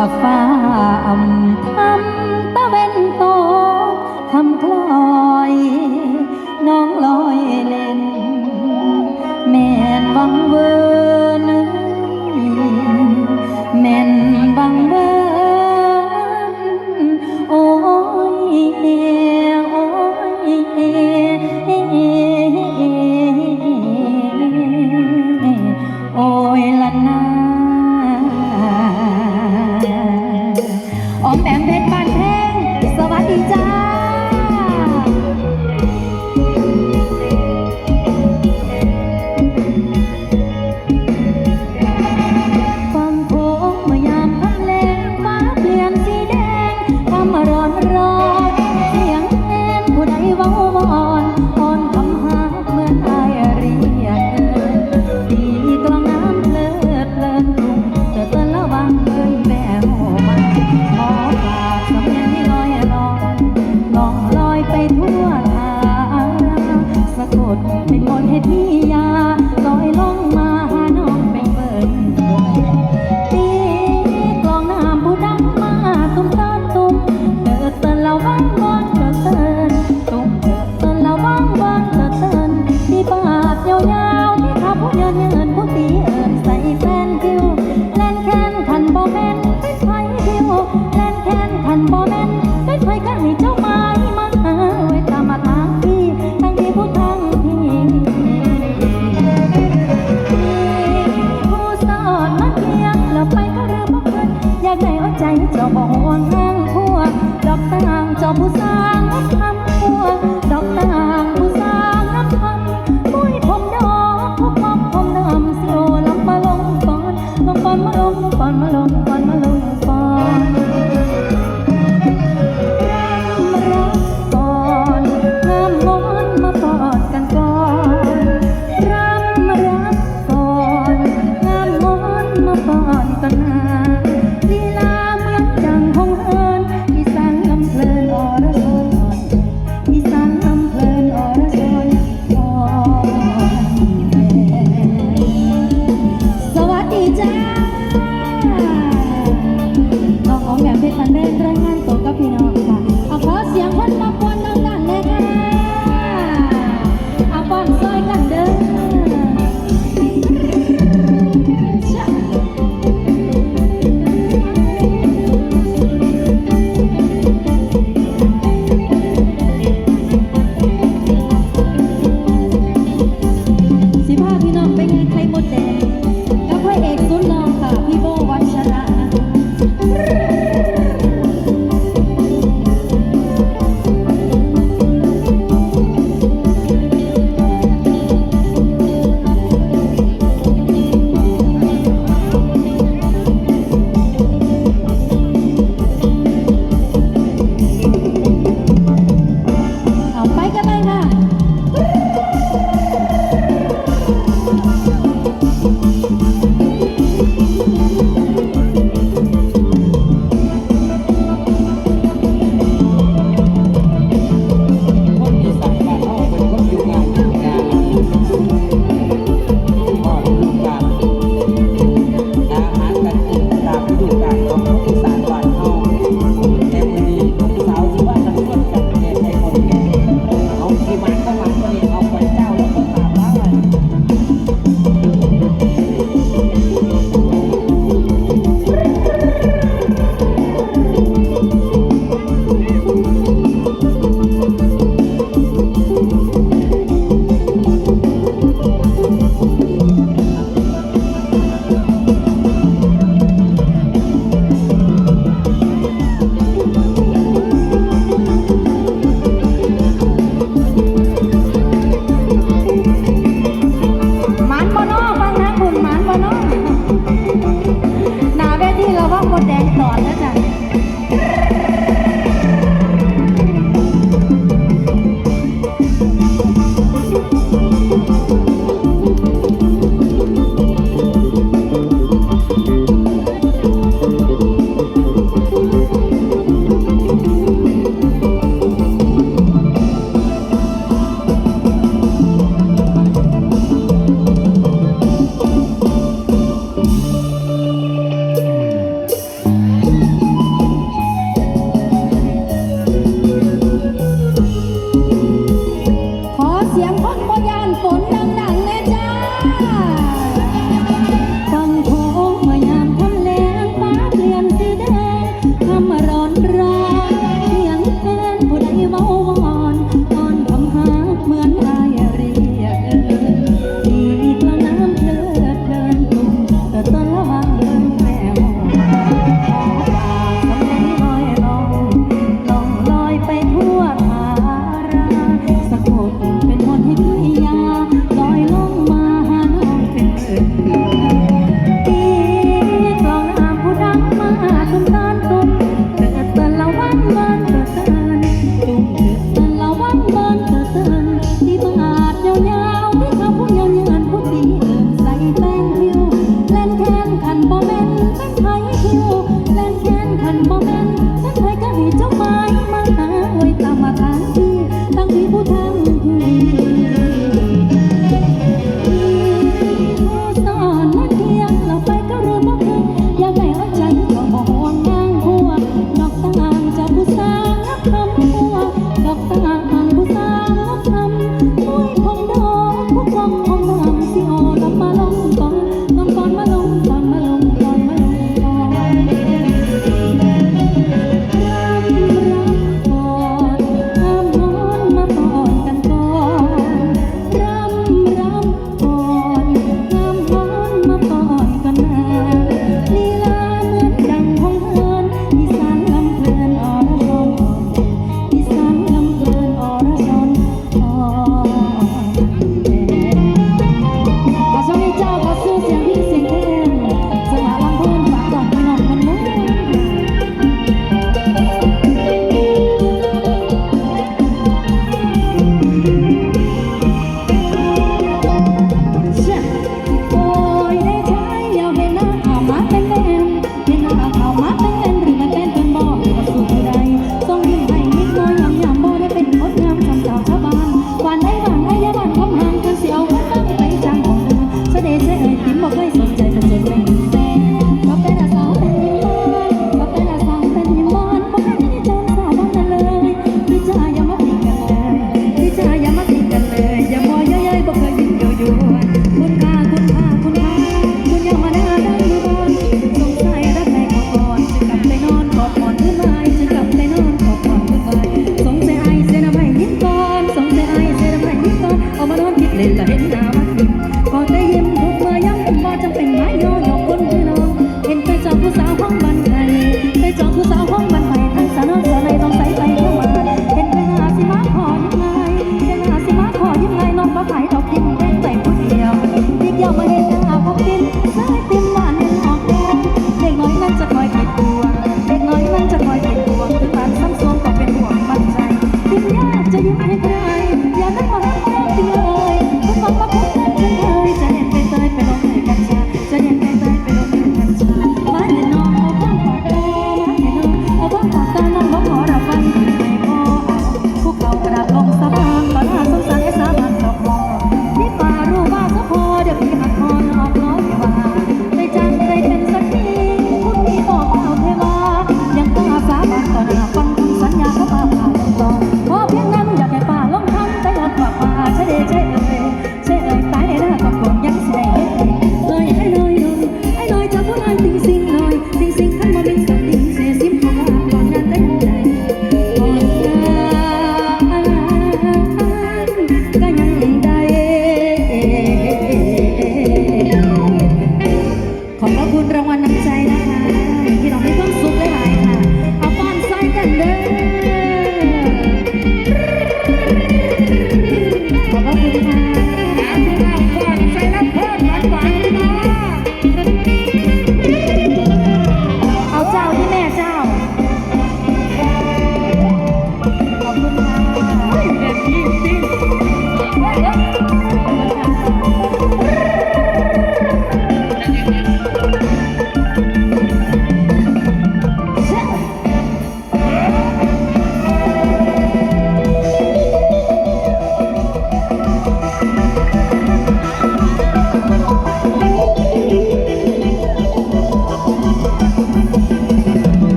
là pha ẩm thắm ta bên tô thăm lòi non lòi lên mẹn vắng vơ nơi mẹn vắng vơ ôi ôi ôi là nào momento, vai ficar ligado. ไปจองผู้สาวของบ้านไผ่ทั้งสาวน้องสาวในน้องใสไปเข้ามาเห็นไปหน้าสิมาขอยิ้ไงเห็นหาสิมาขอยิ้ไงน้องบ่ไผ่ดอกยิ้มแดงใส่ผู้เดียวยิ่งยาวมาเห็นหน้าพบกิน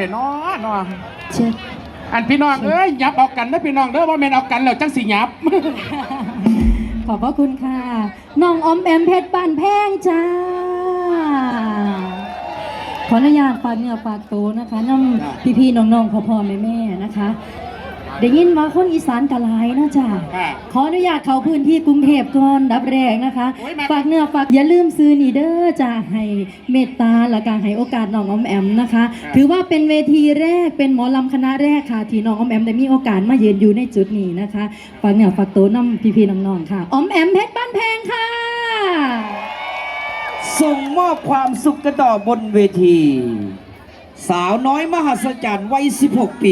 ถอะเนาะเนาะเชิญอันพี่น้องเอ้ยยับเอากันนะพี่น้องเด้อว่าแม่นเอากันแล้วจังสิยับ ขอบพระคุณค่ะ น้องออมแอมเพชรบ้านแพงจ้า ขออนุญาตฝากเนื้อฝากตัวนะคะน้ำพี่ๆน้องๆพ่อๆแม่ๆนะคะ ได้ยินว่าคนอีสานกะหลายเนาะจ้าค่ะขออนุญาตเข้าพื้นที่กรุงเทพก่อนดับแรกนะคะ โอ้ยมา ฝากเนื้อฝากอย่าลืมซื้อนีเดอร์จ้าให้เมตตาและการให้โอกาสน้องออมแอมนะคะถือว่าเป็นเวทีแรกเป็นหมอลำคณะแรกค่ะที่น้องออมแอมได้มีโอกาสมายืนอยู่ในจุดนี้นะคะฝากเนื้อฝากตัวน้ำพี่ๆน้องๆค่ะออมแอมเพชรบ้านแพงค่ะ ส่งมอบความสุขกันต่อบนเวที สาวน้อยมหัศจรรย์วัย 16 ปี